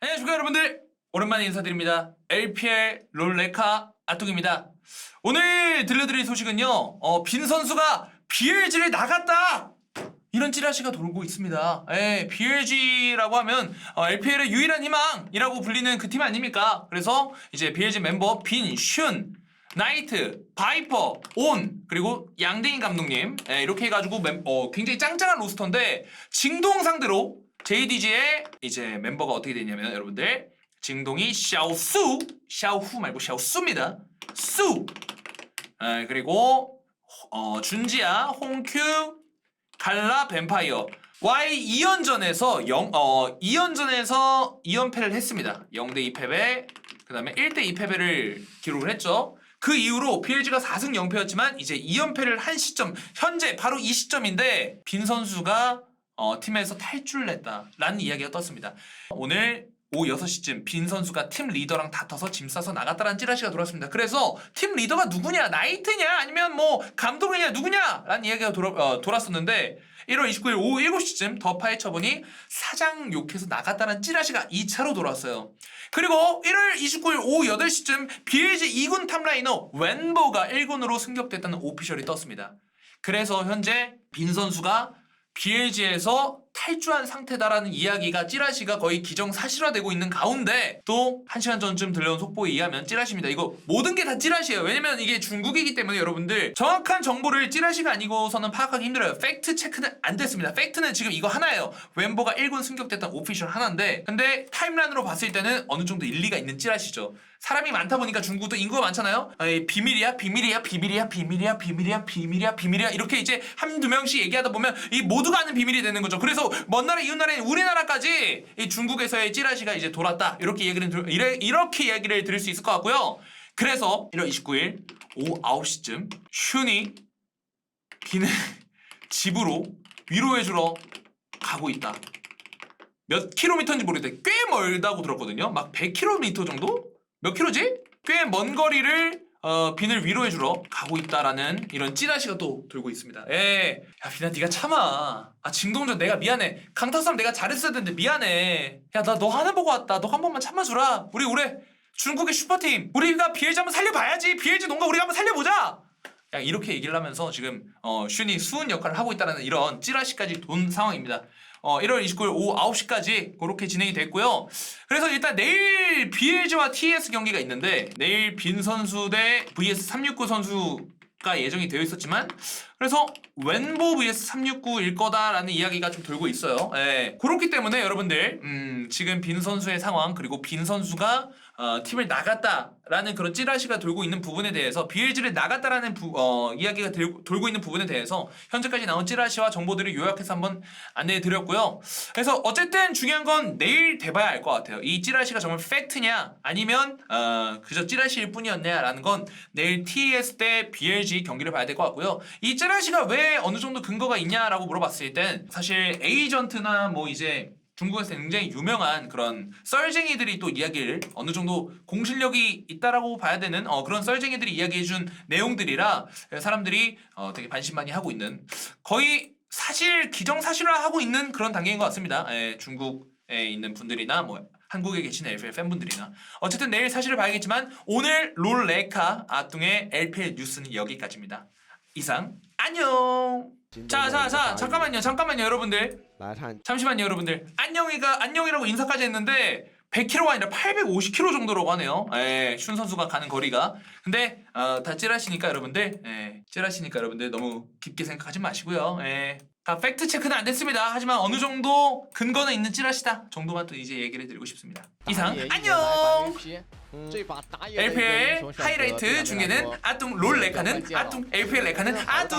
안녕하십니까 여러분들. 오랜만에 인사드립니다. LPL 롤레카 아뚝입니다. 오늘 들려드릴 소식은요 어, 빈 선수가 BLG를 나갔다! 이런 찌라시가 돌고 있습니다. 예, BLG라고 하면 어, LPL의 유일한 희망이라고 불리는 그 팀 아닙니까? 그래서 이제 BLG 멤버 빈, 슌 나이트, 바이퍼, 온 그리고 양대인 감독님. 예, 이렇게 해가지고 멤- 어, 굉장히 짱짱한 로스터인데 징동 상대로 JDG의 이제 멤버가 어떻게 되냐면 여러분들 징동이 샤오수 샤오후 말고 샤오수입니다. 수. 예, 그리고 어, 준지야 홍큐 갈라 뱀파이어. Y 2연전에서 영, 어, 2연전에서 2연패를 했습니다. 0대 2패배 그 다음에 1대 2패배를 기록을 했죠. 그 이후로 PLG가 4승 0패였지만 이제 2연패를 한 시점 현재 바로 이 시점인데 빈 선수가 어, 팀에서 탈출을 했다라는 이야기가 떴습니다 오늘 오후 6시쯤 빈 선수가 팀 리더랑 다퉈서 짐 싸서 나갔다라는 찌라시가 돌았습니다. 그래서 팀 리더가 누구냐? 나이트냐? 아니면 뭐 감독이냐? 누구냐? 라는 이야기가 돌아, 어, 돌았었는데 1월 29일 오후 7시쯤 더 파헤쳐보니 사장 욕해서 나갔다는 찌라시가 2차로 돌아왔어요. 그리고 1월 29일 오후 8시쯤 BLG 2군 탑라이너 웬보가 1군으로 승격됐다는 오피셜이 떴습니다. 그래서 현재 빈 선수가 BLG에서 탈주한 상태다라는 이야기가 찌라시가 거의 기정사실화되고 있는 가운데 또 한 시간 전쯤 들려온 속보에 의하면 찌라시입니다. 이거 모든 게 다 찌라시예요. 왜냐면 이게 중국이기 때문에 여러분들 정확한 정보를 찌라시가 아니고서는 파악하기 힘들어요. 팩트 체크는 안 됐습니다. 팩트는 지금 이거 하나예요. 웬버가 1군 승격됐던 오피셜 하나인데 근데 타임라인으로 봤을 때는 어느 정도 일리가 있는 찌라시죠. 사람이 많다 보니까 중국도 인구가 많잖아요. 아이, 비밀이야, 비밀이야, 비밀이야, 비밀이야, 비밀이야, 비밀이야, 비밀이야 이렇게 이제 한두 명씩 얘기하다 보면 이 모두가 아는 비밀이 되는 거죠. 그래서 먼 나라 이웃 나라인 우리나라까지 이 중국에서의 찌라시가 이제 돌았다 이렇게 얘기를 들, 이래, 이렇게 이야기를 들을 수 있을 것 같고요. 그래서 1월 29일 오후 9시쯤 슌이 비는 집으로 위로해주러 가고 있다. 몇 킬로미터인지 모르겠는데 꽤 멀다고 들었거든요. 막 100킬로미터 정도? 몇 킬로지? 꽤 먼 거리를 어, 빈을 위로해 주러 가고 있다라는 이런 찌라시가 또 돌고 있습니다. 예. 야, 빈아, 네가 참아. 아, 징동전 내가 미안해. 강타싸움 내가 잘했어야 되는데 미안해. 야, 나 너 하나 보고 왔다. 너 한 번만 참아 주라. 우리 올해 중국의 슈퍼팀. 우리가 BLG 한번 살려봐야지. BLG 농가 우리가 한번 살려보자. 야, 이렇게 얘기를 하면서 지금 어, 슌이 수은 역할을 하고 있다는 이런 찌라시까지 돈 상황입니다. 어, 1월 29일 오후 9시까지 그렇게 진행이 됐고요. 그래서 일단 내일 BLG와 TS 경기가 있는데 내일 빈 선수 대 vs 369 선수가 예정이 되어 있었지만 그래서 웬보 vs 369일 거다라는 이야기가 좀 돌고 있어요. 예. 그렇기 때문에 여러분들 음, 지금 빈 선수의 상황 그리고 빈 선수가 어, 팀을 나갔다라는 그런 찌라시가 돌고 있는 부분에 대해서 BLG를 나갔다라는 부- 어, 이야기가 들- 돌고 있는 부분에 대해서 현재까지 나온 찌라시와 정보들을 요약해서 한번 안내해 드렸고요. 그래서 어쨌든 중요한 건 내일 돼봐야 알 것 같아요. 이 찌라시가 정말 팩트냐 아니면 어, 그저 찌라시일 뿐이었냐라는 건 내일 TS 대 BLG 경기를 봐야 될 것 같고요. 이 찌라시 가 왜 어느 정도 근거가 있냐라고 물어봤을 땐 사실 에이전트나 뭐 이제 중국에서 굉장히 유명한 그런 썰쟁이들이 또 이야기를 어느 정도 공실력이 있다라고 봐야 되는 어, 그런 썰쟁이들이 이야기해준 내용들이라 사람들이 어, 되게 반신반의 하고 있는 거의 사실 기정사실화하고 있는 그런 단계인 것 같습니다. 예, 중국에 있는 분들이나 뭐 한국에 계신 LPL 팬분들이나 어쨌든 내일 사실을 봐야겠지만 오늘 롤레카 아뚱의 LPL 뉴스는 여기까지입니다. 이상 안녕. 자, 자, 자, 잠깐만요, 잠깐만요, 여러분들. 来看 잠시만요, 여러분들. 안녕이가 안녕이라고 인사까지 했는데 100km가 아니라 850km 정도라고 하네요. 예, 슌 선수가 가는 거리가. 근데 어, 다 찌라시니까 여러분들, 예, 찌라시니까 여러분들 너무 깊게 생각하지 마시고요. 예. 다 팩트 체크는 안 됐습니다. 하지만 어느 정도 근거는 있는 찌라시다 정도만 또 이제 얘기를 드리고 싶습니다. 이상 안녕. LPL 하이라이트 중에는 아뚱 롤 레카는 아뚱 LPL 레카는 아뚱.